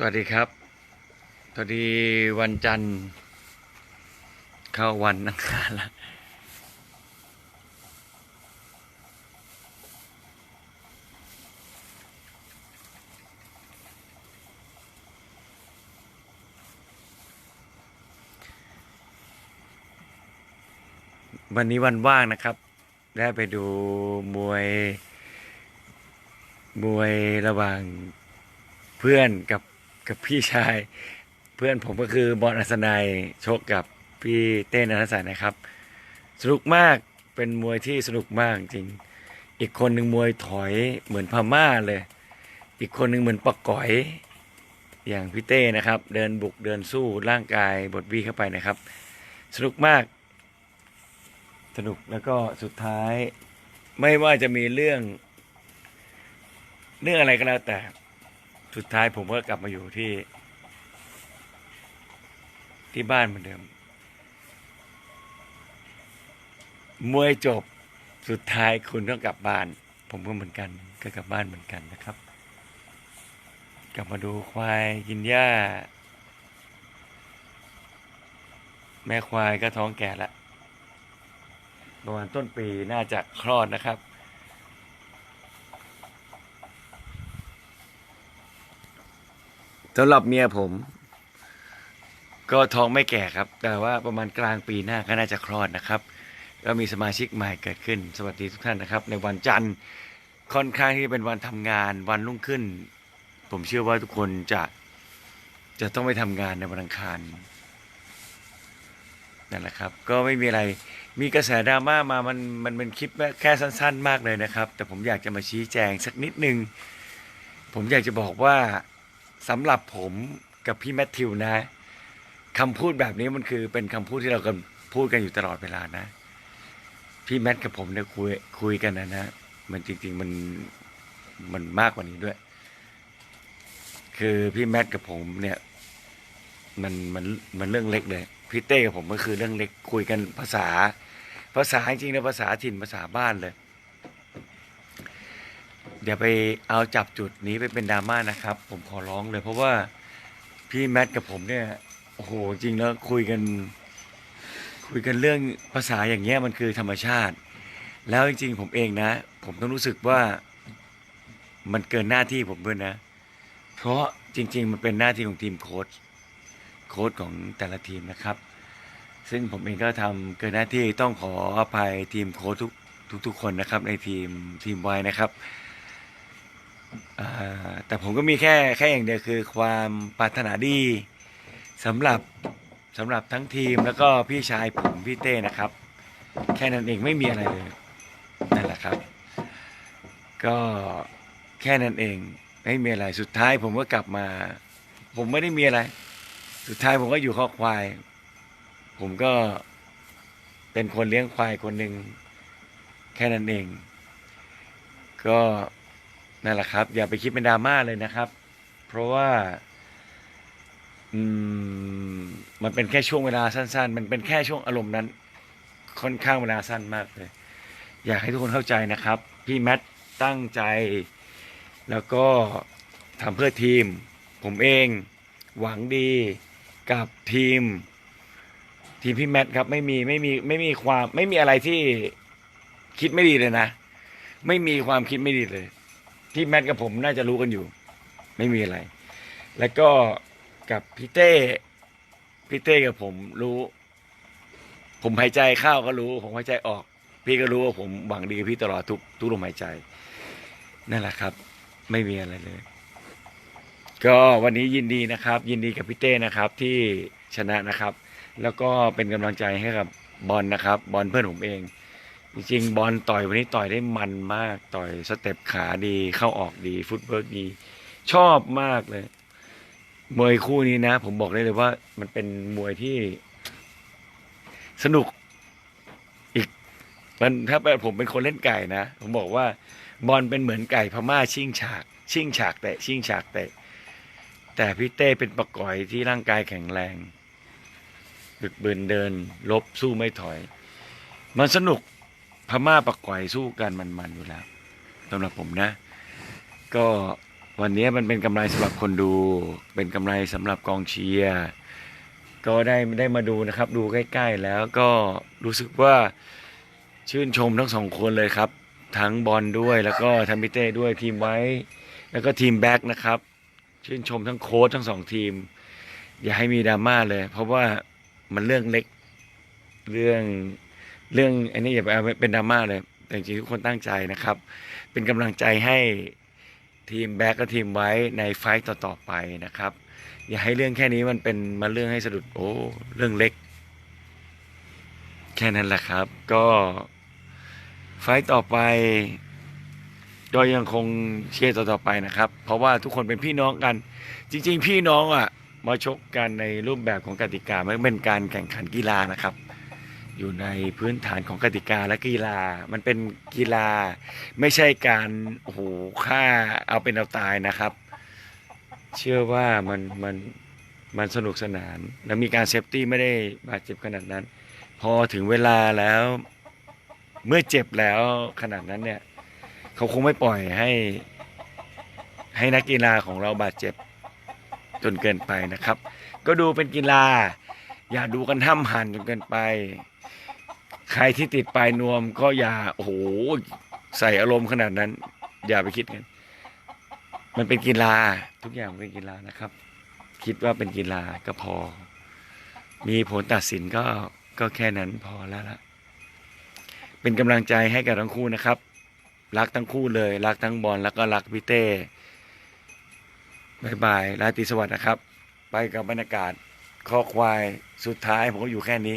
สวัสดีครับตอดีวันจันทร์ เข้าวันอังคารแล้ววันนี้วันว่างนะครับ ได้ไปดูมวย มวยระหว่างเพื่อนกับ กับพี่ชาย เพื่อนผมก็คือบอลอัศนัยชกกับพี่เต้นนัสัยนะครับ สนุกมากเป็นมวยที่สนุกมากจริง อีกคนหนึ่งมวยถอยเหมือนพม่าเลย อีกคนหนึ่งเหมือนปะก๋อยอย่างพี่เต้นะครับ เดินบุกเดินสู้ร่างกายบทวีเข้าไปนะครับ สนุกมาก สนุกแล้วก็สุดท้าย ไม่ว่าจะมีเรื่อง เรื่องอะไรก็แล้วแต่ สุดท้ายผมก็กลับมาอยู่ที่ ที่บ้านเหมือนเดิม มวยจบสุดท้ายคุณต้องกลับบ้าน ผมก็เหมือนกันก็กลับบ้านเหมือนกันนะครับ กลับมาดูควายกินหญ้า แม่ควายก็ท้องแก่ละประมาณต้นปีน่าจะคลอดนะครับ สำหรับเมียผม ก็ท้องไม่แก่ครับ แต่ว่าประมาณกลางปีหน้าก็น่าจะคลอดนะครับ ก็มีสมาชิกใหม่เกิดขึ้น สวัสดีทุกท่านนะครับ ในวันจันทร์ค่อนข้างที่จะเป็นวันทำงานวันรุ่งขึ้น ผมเชื่อว่าทุกคนจะจะต้องไปทำงานในวันอังคารนั่นแหละครับ ก็ไม่มีอะไรมีกระแสดราม่ามามันมันเป็นคลิปแค่สั้น ๆ มากเลยนะครับ แต่ผมอยากจะมาชี้แจงสักนิดนึง ผมอยากจะบอกว่า สำหรับผมกับพี่แมทธิวนะคำพูดแบบนี้มันคือเป็นคำพูดที่เรากันพูดกันอยู่ตลอดเวลานะ พี่แมทกับผมเนี่ยคุยคุยกันนะนะ มันจริง ๆมันมันมากกว่านี้ด้วย คือพี่แมทกับผมเนี่ย มันมันมันเรื่องเล็กเลยพี่เต้กับผมก็คือเรื่องเล็กคุยกันภาษา ภาษาจริงๆนะภาษาถิ่นภาษาบ้านเลย เดี๋ยวไปเอาจับจุดนี้ไปเป็นดราม่านะครับ ผมขอร้องเลย เพราะว่าพี่แมทกับผมเนี่ยโอ้โหจริงแล้วคุยกัน คุยกันเรื่องภาษาอย่างเงี้ยมันคือธรรมชาติ แล้วจริงๆ ผมเองนะ ผมต้องรู้สึกว่ามันเกินหน้าที่ผมด้วยนะ เพราะจริง ๆ มันเป็นหน้าที่ของทีมโค้ชโค้ชของแต่ละทีมนะครับ ซึ่งผมเองก็ทำเกินหน้าที่ต้องขออภัยทีมโค้ชทุกทุกๆคนนะครับในทีมทีมไว้นะครับ แต่ผมก็มีแค่แค่อย่างเดียวคือความปรารถนาดีสำหรับสำหรับทั้งทีมแล้วก็พี่ชายผมพี่เต้นะครับ แค่นั้นเองไม่มีอะไรเลยนั่นแหละครับ ก็แค่นั้นเองไม่มีอะไรสุดท้ายผมก็กลับมา ผมไม่ได้มีอะไร สุดท้ายผมก็อยู่ข้อควาย ผมก็เป็นคนเลี้ยงควายคนหนึ่งแค่นั้นเอง ก็ นั่นแหละครับ อย่าไปคิดเป็นดราม่าเลยนะครับ เพราะว่าอืมมันเป็นแค่ช่วงเวลาสั้น ๆ มันเป็นแค่ช่วงอารมณ์นั้น ค่อนข้างเวลาสั้นมากเลย อยากให้ทุกคนเข้าใจนะครับ พี่แมทตั้งใจ แล้วก็ทำเพื่อทีม ผมเอง หวังดีกับทีม ทีมพี่แมทครับไม่มีไม่มีไม่มีความไม่มีอะไรที่คิดไม่ดีเลยนะ ไม่มีความคิดไม่ดีเลย ที่แมทกับผมน่าจะรู้กันอยู่ ไม่มีอะไร แล้วก็กับพี่เต้พี่เต้กับผมรู้ ผมหายใจเข้าก็รู้ ผมหายใจออก พี่ก็รู้ว่าผมหวังดีกับพี่ตลอดทุกทุกลมหายใจนั่นแหละครับ ไม่มีอะไรเลย ก็วันนี้ยินดีนะครับ ยินดีกับพี่เต้นะครับ ที่ชนะนะครับ แล้วก็เป็นกำลังใจให้กับบอลนะครับ บอลเพื่อนผมเอง จริงบอลต่อยวันนี้ต่อยได้มันมาก ต่อยสเต็ปขาดีเข้าออกดี ฟุตเวิร์กดี ชอบมากเลย มวยคู่นี้นะ ผมบอกได้เลยว่ามันเป็นมวยที่สนุกอีก มันถ้าผมเป็นคนเล่นไก่นะ ผมบอกว่า บอลเป็นเหมือนไก่พม่าชิ่งฉาก ชิ่งฉากเตะชิ่งฉากเตะแต่พี่เต้เป็นประกอยที่ร่างกายแข็งแรงบึกบืนเดิน ลบสู้ไม่ถอย มันสนุก พม่าปักก่อยสู้กันมันๆอยู่แล้วสำหรับผมนะ ก็วันนี้มันเป็นกำไรสำหรับคนดู เป็นกำไรสำหรับกองเชียร์ ก็ได้ได้มาดูนะครับ ดูใกล้ ๆ แล้วก็รู้สึกว่าชื่นชมทั้งสองคนเลยครับ ทั้งบอลด้วยแล้วก็ทัมพิเต้ด้วยทีมไว้ แล้วก็ทีมแบ็กนะครับ ชื่นชมทั้งโค้ชทั้งสองทีม อย่าให้มีดราม่าเลย เพราะว่ามันเรื่องเล็กเรื่อง เรื่องอันนี้อย่าไปเอาเป็นดราม่าเลยแต่จริงๆทุกคนตั้งใจนะครับ เป็นกำลังใจให้ทีมแบ็กและทีมไว้ในไฟต์ต่อๆไปนะครับ อย่าให้เรื่องแค่นี้มันเป็นมาเรื่องให้สะดุดโอ้เรื่องเล็ก แค่นั้นแหละครับ ก็ไฟต์ต่อไปก็ยังคงเชียร์ต่อๆไปนะครับ เพราะว่าทุกคนเป็นพี่น้องกัน จริง ๆ พี่น้องอะมาชกกันในรูปแบบของกติกาไม่เป็นการแข่งขันกีฬานะครับ อยู่ในพื้นฐานของกติกาและกีฬา มันเป็นกีฬาไม่ใช่การโอ้โหฆ่าเอาเป็นเอาตายนะครับ เชื่อว่ามันมันมันสนุกสนาน และมีการเซฟตี้ไม่ได้บาดเจ็บขนาดนั้น พอถึงเวลาแล้วเมื่อเจ็บแล้วขนาดนั้นเนี่ย เขาคงไม่ปล่อยให้ ให้นักกีฬาของเราบาดเจ็บจนเกินไปนะครับ ก็ดูเป็นกีฬา อย่าดูกันห้ำหันจนเกินไป ใครที่ติดปลายนวมก็อย่าโอ้โหใส่อารมณ์ขนาดนั้น อย่าไปคิดกัน มันเป็นกีฬา ทุกอย่างเป็นกีฬานะครับ คิดว่าเป็นกีฬาก็พอ มีผลตัดสินก็ก็แค่นั้นพอแล้วละเป็นกำลังใจให้กับทั้งคู่นะครับ รักทั้งคู่เลย รักทั้งบอลแล้วก็รักพี่เต้บายบายราตรีสวัสดิ์นะครับ ไปกับบรรยากาศ คอควายสุดท้ายผมก็อยู่แค่นี้